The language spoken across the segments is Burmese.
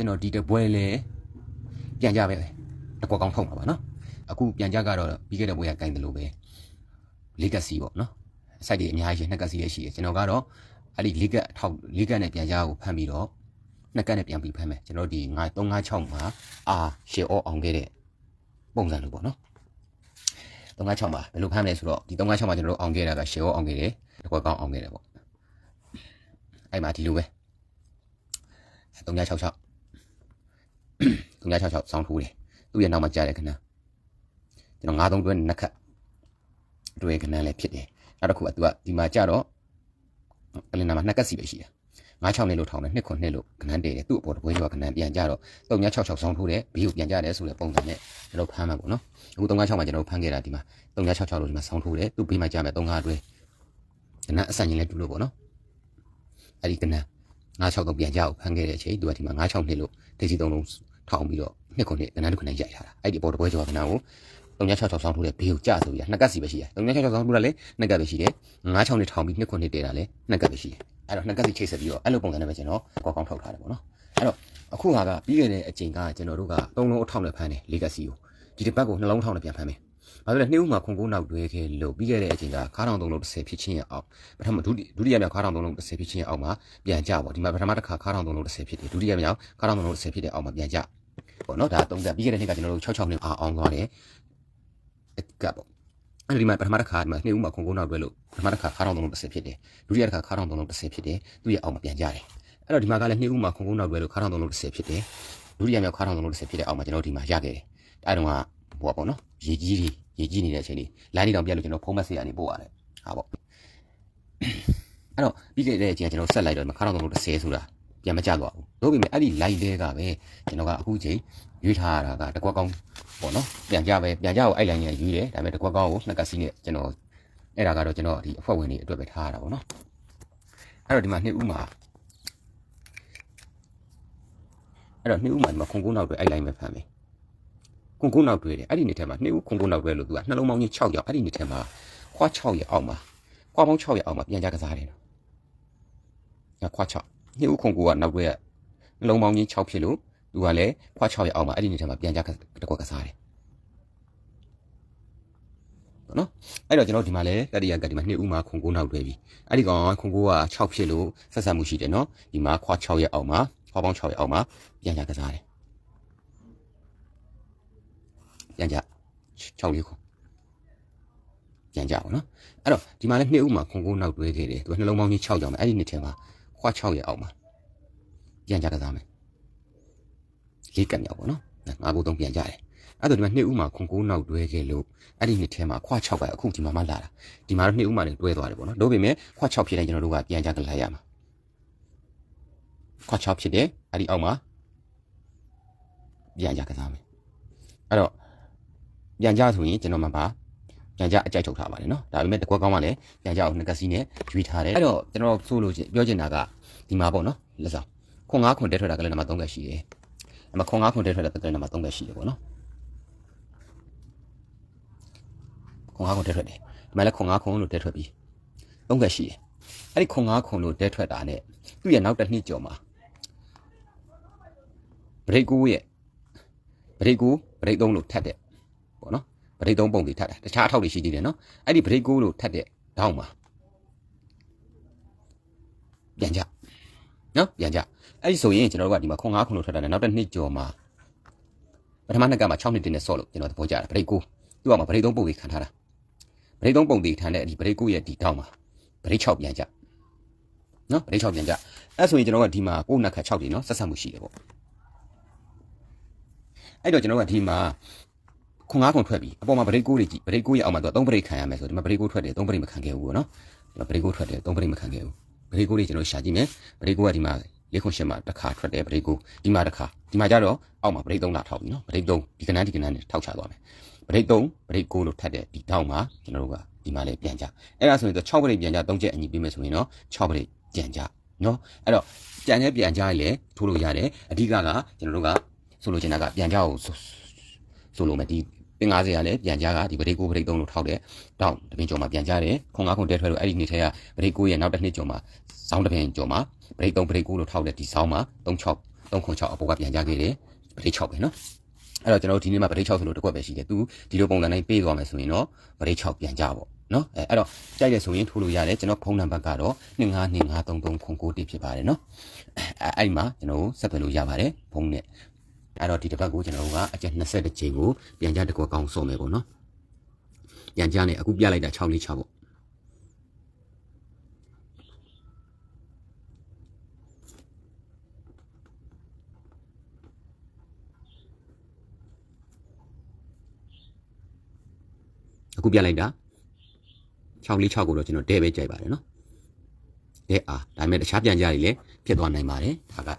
ကျွန်တော်ဒီတပွဲလဲပြန်ကြပဲတကွက်ကောင်းထုတ်မှာပါနော်အခုပြန်ကြကတော့ပြီးခဲ့တဲ့ပွဲကကင်တယ်လို့ပဲလေးကက်စီပေါ့နော်စိုက်တွေအများကြီးနှစ်ကက်စီလည်းရှိတယ်ကျွန်တော်ကတော့အဲ့ဒီလေးကက်ထောက်လေးကက်နဲ့ပြန်ကြကိုဖမ်းပြီးတော့နှစ်ကက်နဲ့ပြန်ပြီးဖမ်းမယ်ကျွန်တော်ဒီ9 356မှာအာရှေအောအောင်ခဲ့တဲ့ပုံစံလိုပေါ့နော်356မှာဘယ်လိုဖမ်းမလဲဆိုတော့ဒီ356မှာကျွန်တော်တို့အောင်ခဲ့တာကရှေအောအောင်ခဲ့တယ်တကွက်ကောင်းအောင်ခဲ့တယ်ပေါ့အဲ့မှာဒီလိုပဲ366 366စောင်းထိုးတယ်သူ့ရဲ့နောက်မှာကြားတယ်ခဏကျွန်တော်93တွဲနှစ်ခတ်တွဲခဏလည်းဖြစ်တယ်နောက်တစ်ခုကသူကဒီမှာကြတော့ကလင်နာမှာနှစ်ကတ်စီပဲရှိတယ်96နှစ်လို့ထောင်းတယ်2ခုနှစ်လို့ခဏတည်တယ်သူ့အပေါ်တပွဲကျော်ခဏပြန်ကြတော့366စောင်းထိုးတယ်ဘေးကိုပြန်ကြတယ်ဆိုတဲ့ပုံစံနဲ့ကျွန်တော်ဖမ်းမှာပေါ့နော်အခု396မှာကျွန်တော်ဖမ်းခဲ့တာဒီမှာ366လို့ဒီမှာစောင်းထိုးတယ်သူ့ဘေးမှာကြမယ်35တွဲခဏအဆန်ရင်လည်းတူလို့ပေါ့နော်အဲ့ဒီခဏ963ပြန်ကြအောင်ဖမ်းခဲ့တဲ့အချိန်သူကဒီမှာ96နှစ်လို့ဒေစီ3လုံး ထောင်းပြီးတော့နှစ်ခုနှစ်ကဏ္ဍတစ်ခုနဲ့ရိုက်ထားတာအဲ့ဒီအပေါ်တပွဲကျော်ကဏ္ဍကို366ဆောင်းထိုးတဲ့ဘေးကိုကြဆိုပြီးနှစ်ကတ်စီပဲရှိတယ်366ဆောင်းထိုးတာလည်းနှစ်ကတ်ပဲရှိတယ်96နှစ်ထောင်ပြီးနှစ်ခုနှစ်တည်တာလည်းနှစ်ကတ်ပဲရှိတယ်အဲ့တော့နှစ်ကတ်စီချိတ်ဆက်ပြီးတော့အဲ့လိုပုံစံနဲ့ပဲကျွန်တော်ကောက်ကောင်းထုတ်ထားတယ်ပေါ့နော်အဲ့တော့အခုဟာကပြီးခဲ့တဲ့အချိန်ကကျွန်တော်တို့က3လုံးအထောက်နဲ့ဖမ်းတယ်လေးကတ်စီကိုဒီတစ်ပတ်ကိုနှလုံးထောက်နဲ့ပြန်ဖမ်းမယ်ဘာလို့လဲနှိမ့်ဦးမှာခုံကိုနောက်တွဲခဲ့လို့ပြီးခဲ့တဲ့အချိန်ကခါးတောင်သုံးလုံး30ဖြစ်ချင်းရအောင်ပထမဒုတိဒုတိယမြောက်ခါးတောင်သုံးလုံး30ဖြစ်ချင်းရအောင်မှာပြန်ကြပေါ့ဒီမှာပထမတစ်ခါခါးတောင်သုံးလုံး30ဖြစ်တယ်ဒုတိယမြောက်ခါးတောင်သုံးလုံး30ဖြစ်တဲ့အောင်မှာပြန်ကြ ပေါ့နော်ဒါသုံးသက်ပြီးခဲ့တဲ့နှစ်ကကျွန်တော်တို့66နှစ်အောင်သွားတယ်ကပ်ပေါ့အဲ့ဒီမှာပထမတစ်ခါဒီမှာနှစ်ဦးမှာခုံကိုနောက်တွဲလို့ပထမတစ်ခါခါးတောင်သုံးလုံး30ဖြစ်တယ်ဒုတိယတစ်ခါခါးတောင်သုံးလုံး30ဖြစ်တယ်သူ့ရဲ့အောင်မှာပြန်ကြတယ်အဲ့တော့ဒီမှာကလည်းနှစ်ဦးမှာခုံကိုနောက်တွဲလို့ခါးတောင်သုံးလုံး30ဖြစ်တယ်ဒုတိယမြောက်ခါးတောင်သုံးလုံး30ဖြစ်တဲ့အောင်မှာကျွန်တော်ဒီမှာရခဲ့တယ်အဲ့တော့ကဟိုပေါ့နော်ရေကြီးတွေရေကြီးနေတဲ့အချိန်လေးလိုင်းလေးတောင်ပြတ်လို့ကျွန်တော်ဖုံးမက်ဆေးကနေပို့ရတယ်ဟာပေါ့အဲ့တော့ပြီးခဲ့တဲ့အချိန်ကကျွန်တော်ဆက်လိုက်တော့ခါတော့တော့30ဆိုတာ ပြန်မကြတော့ဘူးတို့ပေမဲ့အဲ့ဒီ line တဲကပဲကျွန်တော်ကအခုချိန်ရွေးထားရတာကတကွက်ကောင်းပေါ့နော်ပြန်ကြပဲပြန်ကြကိုအဲ့ line ကြီးရွေးတယ်ဒါပေမဲ့တကွက်ကောင်းကိုနှစ်ကစီနဲ့ကျွန်တော်အဲ့ဒါကတော့ကျွန်တော်ဒီအဖွဲ့ဝင်တွေအတွက်ပဲထားရတာပေါ့နော်အဲ့တော့ဒီမှာနှစ်ဦးမှာအဲ့တော့နှစ်ဦးမှာဒီမှာခုံကုန်းနောက်တွေအဲ့ line ပဲဖမ်းမယ်ခုံကုန်းနောက်တွေတယ်အဲ့ဒီနှစ်ထဲမှာနှစ်ဦးခုံကုန်းနောက်တွေလို့သူကနှလုံးပေါင်းကြီး6ရောက်အဲ့ဒီနှစ်ထဲမှာခွား6ရောက်အောက်မှာခွားပေါင်း6ရောက်အောက်မှာပြန်ကြကစားတယ်နော်ညခွား6 နှစ်ဦးခုံကုန်းကနောက်တွေကနှလုံးပေါင်းကြီး6ဖြစ်လို့သူကလည်းခွား6ရောက်အောက်မှာအဲ့ဒီနှစ်ထဲမှာပြန်ကြတကွက်ကစားတယ်နော်အဲ့တော့ကျွန်တော်ဒီမှာလဲတတိယကဒီမှာနှစ်ဦးမှာခုံကိုနောက်တွဲပြီအဲ့ဒီကောင်ခုံကိုက6ဖြစ်လို့ဆက်ဆက်မှုရှိတယ်နော်ဒီမှာခွာ6ရဲ့အောက်မှာခွာပေါင်း6ရဲ့အောက်မှာပြန်ကြကစားတယ်ပြန်ကြ6လေးခုပြန်ကြပါနော်အဲ့တော့ဒီမှာလဲနှစ်ဦးမှာခုံကိုနောက်တွဲခဲ့တယ်သူကနှလုံးပေါင်းကြီး6ကြောင်မယ်အဲ့ဒီနှစ်ထဲမှာ ခွာ6ရဲ့အောက်မှာပြန်ကြကစားမယ်လေးကံမြောက်ပေါ့နော်ငါးဘိုးသုံးပြန်ကြတယ်အဲ့တော့ဒီမှာနှစ်ဦးမှာခွန်ကိုးနောက်တွဲခဲ့လို့အဲ့ဒီနှစ်ထဲမှာခွ6ကအခုဒီမှာမှလာတာဒီမှာတော့နှစ်ဦးမှာလည်းတွဲသွားတယ်ပေါ့နော်တို့ပေမဲ့ခွ6ဖြစ်တိုင်းကျွန်တော်တို့ကပြန်ကြကလာရမှာခွ6ဖြစ်တယ်အဲ့ဒီအောက်မှာပြန်ကြကစားမယ်အဲ့တော့ပြန်ကြဆိုရင်ကျွန်တော်မှပါ ပြန်ကြအကြိုက်ထုတ်ထားပါတယ်နော်ဒါပေမဲ့တကွက်ကောင်းကလည်းပြန်ကြအောင်ငကစီနဲ့ရွေးထားတယ်အဲ့တော့ကျွန်တော်ဆိုလို့ပြောချင်တာကဒီမှာပေါ့နော်လက်ဆောင်ခွန်9ခွန်တဲထွက်တာကလည်းနံပါတ်3ကရှိတယ်အမခွန်9ခွန်တဲထွက်တာကလည်းနံပါတ်3ကရှိတယ်ပေါ့နော်ခွန်9ခွန်တဲထွက်တယ်ဒီမှာလည်းခွန်9ခွန်လို့တဲထွက်ပြီး3ကရှိတယ်အဲ့ဒီခွန်9ခွန်လို့တဲထွက်တာ ਨੇ သူ့ရဲ့နောက်တစ်နှစ်ကျော်မှာဘရိတ်ကူရဲ့ဘရိတ်ကူဘရိတ်3လို့ထပ်တဲ့ပေါ့နော် ဗရိတ်သုံးပုံတွေထပ်တာတခြားအထောက်တွေရှိသေးတယ်နော်အဲ့ဒီဗရိတ်ကိုလို့ထပ်တဲ့တောင်းမှာပြန်ကြနော်ပြန်ကြအဲ့ဒီဆိုရင်ကျွန်တော်တို့ကဒီမှာခွန်9ခုလို့ထပ်တာနဲ့နောက်တစ်နှစ်ကျော်မှာပထမနှစ်ကမှာ6နှစ်တင်နဲ့ဆော့လို့ကျွန်တော်သဘောကျတာဗရိတ်ကိုသူ့အောင်မှာဗရိတ်သုံးပုံတွေခံထားတာဗရိတ်သုံးပုံတွေထမ်းတဲ့ဒီဗရိတ်ကိုရဲ့ဒီတောင်းမှာဗရိတ်6ပြန်ကြနော်ဗရိတ်6ပြန်ကြအဲ့ဆိုရင်ကျွန်တော်ကဒီမှာကိုနှစ်ခတ်6တွေနော်ဆက်ဆက်မှုရှိတယ်ပေါ့အဲ့တော့ကျွန်တော်ကဒီမှာ ခွန်ငါးခွန်ထွက်ပြီအပေါ်မှာဗရိတ်ကိုတွေကြည့်ဗရိတ်ကိုရဲ့အောက်မှာသူက3ဗရိတ်ခံရမယ်ဆိုဒီမှာဗရိတ်ကိုထွက်တယ်3ဗရိတ်မခံခဲ့ဘူးပေါ့နော်ဒီမှာဗရိတ်ကိုထွက်တယ်3ဗရိတ်မခံခဲ့ဘူးဗရိတ်ကိုတွေကျွန်တော်ရှာကြည့်မယ်ဗရိတ်ကိုကဒီမှာလေးခွန်ရှစ်မှာတစ်ခါထွက်တယ်ဗရိတ်ကိုဒီမှာတစ်ခါဒီမှာကျတော့အောက်မှာဗရိတ်3လာထောက်ပြီနော်ဗရိတ်3ဒီကနန်းဒီကနန်းနဲ့ထောက်ချသွားမယ်ဗရိတ်3ဗရိတ်ကိုလို့ထပ်တယ်ဒီတောင်းမှာကျွန်တော်တို့ကဒီမှာလေးပြန်ကြအဲ့ဒါဆိုရင်တော့6ဗရိတ်ပြန်ကြ3ချက်အညီပေးမယ်ဆိုရင်တော့6ဗရိတ်ပြန်ကြနော်အဲ့တော့ပြန်နဲ့ပြန်ကြလေထိုးလို့ရတယ်အဓိကကကျွန်တော်တို့ကဆိုလိုချင်တာကပြန်ကြကိုဆိုလိုမယ်ဒီ ပင်90ကလည်းပြန်ကြားကဒီဗရိတ်ကိုဗရိတ်3လို့ထောက်တယ်။တောင်းတပင်ကျော်မှာပြန်ကြားတယ်။ခွန်9ခွန်တဲထွက်လို့အဲ့ဒီနေ့ထဲကဗရိတ်ကိုရဲ့နောက်တစ်နှစ်ကျော်မှာစောင်းတပင်ကျော်မှာဗရိတ်3ဗရိတ်9လို့ထောက်တယ်ဒီစောင်းမှာ36 306အပေါ်ကပြန်ကြခဲ့တယ်ပရိတ်6ပဲနော်အဲ့တော့ကျွန်တော်တို့ဒီနေ့မှာပရိတ်6ဆိုလို့တစ်ခွက်ပဲရှိတယ်သူဒီလိုပုံစံတိုင်းပေးသွားမယ်ဆိုရင်တော့ပရိတ်6ပြန်ကြပေါ့နော်အဲအဲ့တော့ကြိုက်တယ်ဆိုရင်ထိုးလို့ရတယ်ကျွန်တော်ဖုန်းနံပါတ်ကတော့25253309ဖြစ်ပါတယ်နော်အဲအဲ့ဒီမှာကျွန်တော်ဆက်သွယ်လို့ရပါတယ်ဖုန်းနဲ့ အဲ့တော့ဒီတစ်ပတ်ကိုကျွန်တော်တို့ကအကျက်20ချိန်ကိုပြန်ကြတစ်ခွက်ကောင်းစုံမယ်ပေါ့နော်ပြန်ကြနေအခုပြလိုက်တာ646ပေါ့အခုပြလိုက်တာ646ကိုတော့ကျွန်တော်တဲပဲကြိုက်ပါတယ်နော်တဲအားဒါပေမဲ့တခြားပြန်ကြတွေလည်းဖြစ်သွားနိုင်ပါတယ်ဒါက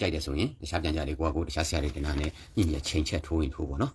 ကြိုက်တယ်ဆိုရင်တခြားပြန်ကြတွေကိုကကိုတခြားဆရာတွေတင်တာနဲ့ညင်ညက်ချိန်ချက်ထိုးရင်ထိုးပေါ့နော်